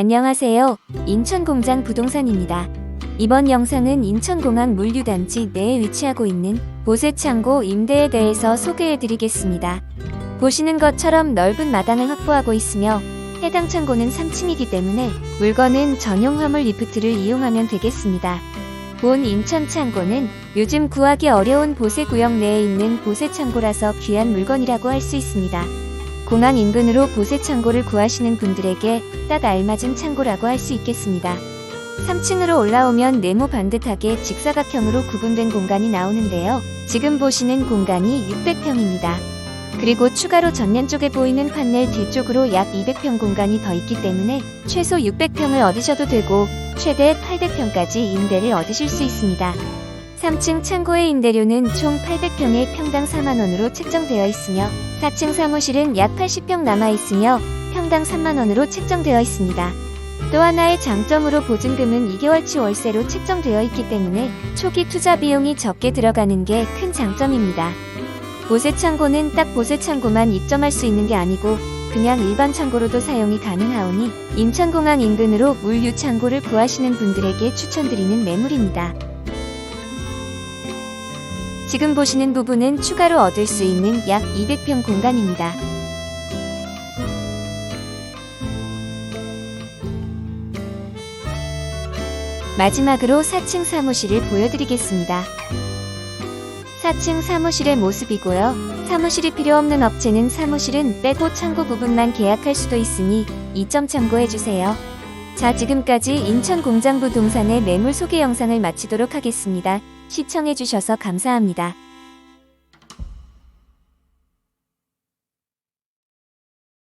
안녕하세요. 인천공장 부동산입니다. 이번 영상은 인천공항 물류단지 내에 위치하고 있는 보세창고 임대에 대해서 소개해드리겠습니다. 보시는 것처럼 넓은 마당을 확보하고 있으며 해당 창고는 3층이기 때문에 물건은 전용 화물 리프트를 이용하면 되겠습니다. 본 인천 창고는 요즘 구하기 어려운 보세 구역 내에 있는 보세 창고라서 귀한 물건이라고 할 수 있습니다. 공항 인근으로 보세 창고를 구하시는 분들에게 딱 알맞은 창고라고 할 수 있겠습니다. 3층으로 올라오면 네모 반듯하게 직사각형으로 구분된 공간이 나오는데요. 지금 보시는 공간이 600평입니다. 그리고 추가로 전면 쪽에 보이는 판넬 뒤쪽으로 약 200평 공간이 더 있기 때문에 최소 600평을 얻으셔도 되고 최대 800평까지 임대를 얻으실 수 있습니다. 3층 창고의 임대료는 총 800평에 평당 4만원으로 책정되어 있으며 4층 사무실은 약 80평 남아있으며 평당 3만원으로 책정되어 있습니다. 또 하나의 장점으로 보증금은 2개월치 월세로 책정되어 있기 때문에 초기 투자 비용이 적게 들어가는 게 큰 장점입니다. 보세 창고는 딱 보세 창고만 입점할 수 있는 게 아니고 그냥 일반 창고로도 사용이 가능하오니 인천공항 인근으로 물류 창고를 구하시는 분들에게 추천드리는 매물입니다. 지금 보시는 부분은 추가로 얻을 수 있는 약 200평 공간입니다. 마지막으로 4층 사무실을 보여드리겠습니다. 4층 사무실의 모습이고요. 사무실이 필요 없는 업체는 사무실은 빼고 창고 부분만 계약할 수도 있으니 이 점 참고해주세요. 자, 지금까지 인천 공장부 동산의 매물 소개 영상을 마치도록 하겠습니다. 시청해주셔서 감사합니다.